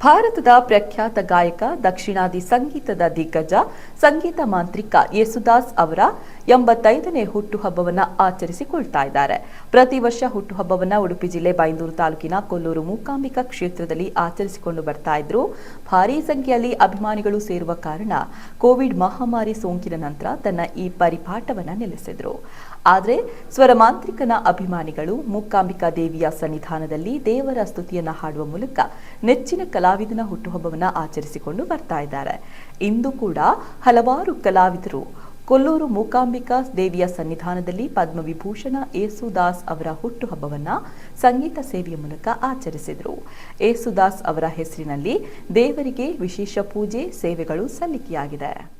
ಭಾರತದ ಪ್ರಖ್ಯಾತ ಗಾಯಕ ದಕ್ಷಿಣಾದಿ ಸಂಗೀತದ ದಿಗ್ಗಜ ಸಂಗೀತ ಮಾಂತ್ರಿಕ ಯೇಸುದಾಸ್ ಅವರ ಎಂಬತ್ತೈದನೇ ಹುಟ್ಟುಹಬ್ಬವನ್ನ ಆಚರಿಸಿಕೊಳ್ತಾ ಇದ್ದಾರೆ. ಪ್ರತಿ ವರ್ಷ ಹುಟ್ಟುಹಬ್ಬವನ್ನ ಉಡುಪಿ ಜಿಲ್ಲೆ ಬೈಂದೂರು ತಾಲೂಕಿನ ಕೊಲ್ಲೂರು ಮೂಕಾಂಬಿಕಾ ಕ್ಷೇತ್ರದಲ್ಲಿ ಆಚರಿಸಿಕೊಂಡು ಬರ್ತಾ ಇದ್ರು. ಭಾರೀ ಸಂಖ್ಯೆಯಲ್ಲಿ ಅಭಿಮಾನಿಗಳು ಸೇರುವ ಕಾರಣ ಕೋವಿಡ್ ಮಹಾಮಾರಿ ಸೋಂಕಿನ ನಂತರ ತನ್ನ ಈ ಪರಿಪಾಠವನ್ನ ನಿಲ್ಲಿಸಿದ್ರು ಆದರೆ ಸ್ವರಮಾಂತ್ರಿಕನ ಅಭಿಮಾನಿಗಳು ಮೂಕಾಂಬಿಕಾ ದೇವಿಯ ಸನ್ನಿಧಾನದಲ್ಲಿ ದೇವರ ಸ್ತುತಿಯನ್ನ ಹಾಡುವ ಮೂಲಕ ನೆಚ್ಚಿನ ಕಲಾವಿದನ ಹುಟ್ಟುಹಬ್ಬವನ್ನ ಆಚರಿಸಿಕೊಂಡು ಬರ್ತಾ ಇದ್ದಾರೆ. ಇಂದು ಕೂಡ ಹಲವಾರು ಕಲಾವಿದರು ಕೊಲ್ಲೂರು ಮೂಕಾಂಬಿಕಾ ದೇವಿಯ ಸನ್ನಿಧಾನದಲ್ಲಿ ಪದ್ಮವಿಭೂಷಣ ಏಸುದಾಸ್ ಅವರ ಹುಟ್ಟುಹಬ್ಬವನ್ನ ಸಂಗೀತ ಸೇವೆಯ ಮೂಲಕ ಆಚರಿಸಿದರು. ಏಸುದಾಸ್ ಅವರ ಹೆಸರಿನಲ್ಲಿ ದೇವರಿಗೆ ವಿಶೇಷ ಪೂಜೆ, ಸೇವೆಗಳು ಸಲ್ಲಿಕೆಯಾಗಿದೆ.